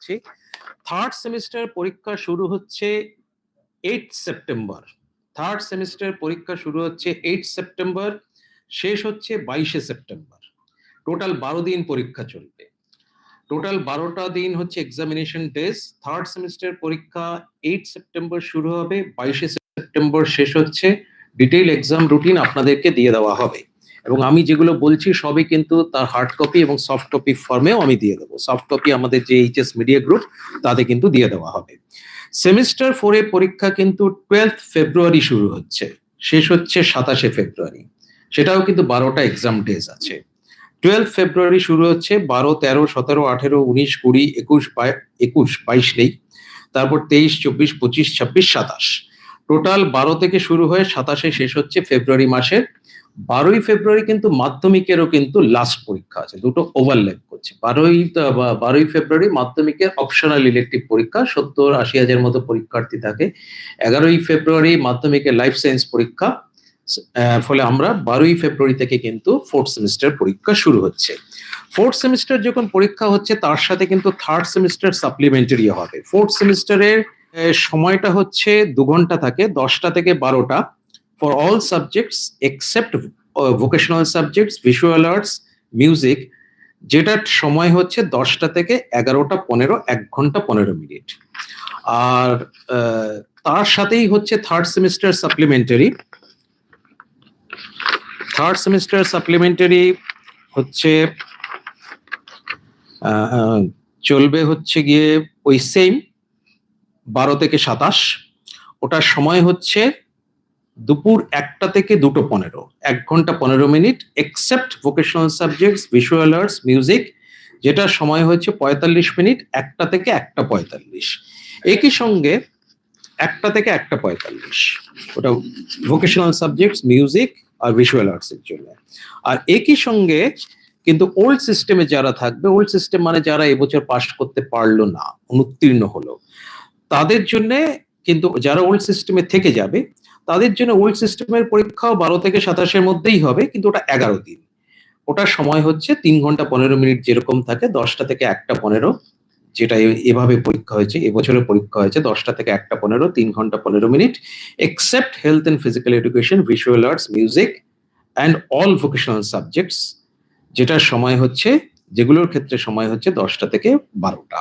দিচ্ছি third semester পরীক্ষা শুরু হচ্ছে এইট সেপ্টেম্বর থার্ড সেমিস্টার পরীক্ষা শুরু হচ্ছে এইট সেপ্টেম্বর শেষ হচ্ছে বাইশে সেপ্টেম্বর টোটাল বারো দিন পরীক্ষা চলবে। টোটাল বারোটা দিন হচ্ছে এক্সামিনেশন ডেজ থার্ড সেমিস্টার পরীক্ষা এইট সেপ্টেম্বর শুরু হবে, বাইশে সেপ্টেম্বর শেষ হচ্ছে। ডিটেইল এক্সাম রুটিন আপনাদেরকে দিয়ে দেওয়া হবে। এবং আমি যেগুলো বলছি সবই কিন্তু তার হার্ড কপি এবং সফট কপি ফর্মেও আমি দিয়ে দেবো। সফট কপি আমাদের যে এইচএস মিডিয়া গ্রুপ তাতে কিন্তু দিয়ে দেওয়া হবে। সেমিস্টার ফোরে পরীক্ষা কিন্তু টুয়েলভ ফেব্রুয়ারি শুরু হচ্ছে। শেষ হচ্ছে সাতাশে ফেব্রুয়ারি সেটাও কিন্তু বারোটা এক্সাম ডেজ আছে। টুয়েলভ ফেব্রুয়ারি শুরু হচ্ছে বারো, তেরো, সতেরো, আঠেরো, উনিশ, কুড়ি, একুশ একুশ, বাইশ নেই। তারপর তেইশ, চব্বিশ, পঁচিশ, ছাব্বিশ, সাতাশ। টোটাল বারো থেকে শুরু হয়ে সাতাশে শেষ হচ্ছে ফেব্রুয়ারি মাসের। বারোই ফেব্রুয়ারি কিন্তু মাধ্যমিকেরও কিন্তু লাস্ট পরীক্ষা আছে, দুটো ওভারল্যাপ করছে। বারোই বারোই ফেব্রুয়ারি মাধ্যমিকের অপশনাল ইলেকটিভ পরীক্ষা, সত্তর আশি হাজার মতো পরীক্ষার্থী থাকে। এগারোই ফেব্রুয়ারি মাধ্যমিকের লাইফ সায়েন্স পরীক্ষা ফলে আমরা বারোই ফেব্রুয়ারি থেকে কিন্তু ফোর্থ সেমিস্টার পরীক্ষা শুরু হচ্ছে। ফোর্থ সেমিস্টার যখন পরীক্ষা হচ্ছে, তার সাথে কিন্তু থার্ড সেমিস্টার সাপ্লিমেন্টারি হবে। ফোর্থ সেমিস্টারের সময়টা হচ্ছে দু ঘণ্টা থাকে, দশটা থেকে বারোটা for all subjects except vocational subjects visual arts music যেটার সময় হচ্ছে দশটা থেকে এগারোটা পনেরো, এক ঘণ্টা পনেরো মিনিট। আর তার সাথেই হচ্ছে third semester supplementary third semester supplementary হচ্ছে চলবে হচ্ছে গিয়ে ওই সেম বারো থেকে সাতাশ। ওটার সময় হচ্ছে দুপুর একটা থেকে দুটো পনেরো। এক ঘণ্টা পনেরো minute except vocational subjects visual arts music যেটার সময় হচ্ছে পঁয়তাল্লিশ মিনিট, একটা থেকে একটা পঁয়তাল্লিশ। একই সঙ্গে একটা থেকে একটা পঁয়তাল্লিশ। ওটা ভোকেশনাল সাবজেক্টস মিউজিক আর ভিজুয়াল আর্টস এর জন্য। আর একই সঙ্গে কিন্তু ওল্ড সিস্টেমে যারা থাকবে ওল্ড সিস্টেম মানে যারা এবছর পাশ করতে পারল না, অনুত্তীর্ণ হলো। তাদের জন্য কিন্তু যারা ওল্ড সিস্টেমে থেকে যাবে, তাদের জন্য ওল্ড সিস্টেমের পরীক্ষাও বারো থেকে সাতাশের মধ্যেই হবে, কিন্তু ওটা এগারো দিন। ওটার সময় হচ্ছে তিন ঘণ্টা পনেরো মিনিট যেরকম থাকে, দশটা থেকে একটা পনেরো, যেটা এভাবে পরীক্ষা হয়েছে এবছরের পরীক্ষা হয়েছে, দশটা থেকে একটা পনেরো, তিন ঘণ্টা পনেরো minute except health and physical education visual arts music and all vocational subjects যেটার সময় হচ্ছে, যেগুলোর ক্ষেত্রে সময় হচ্ছে দশটা থেকে বারোটা।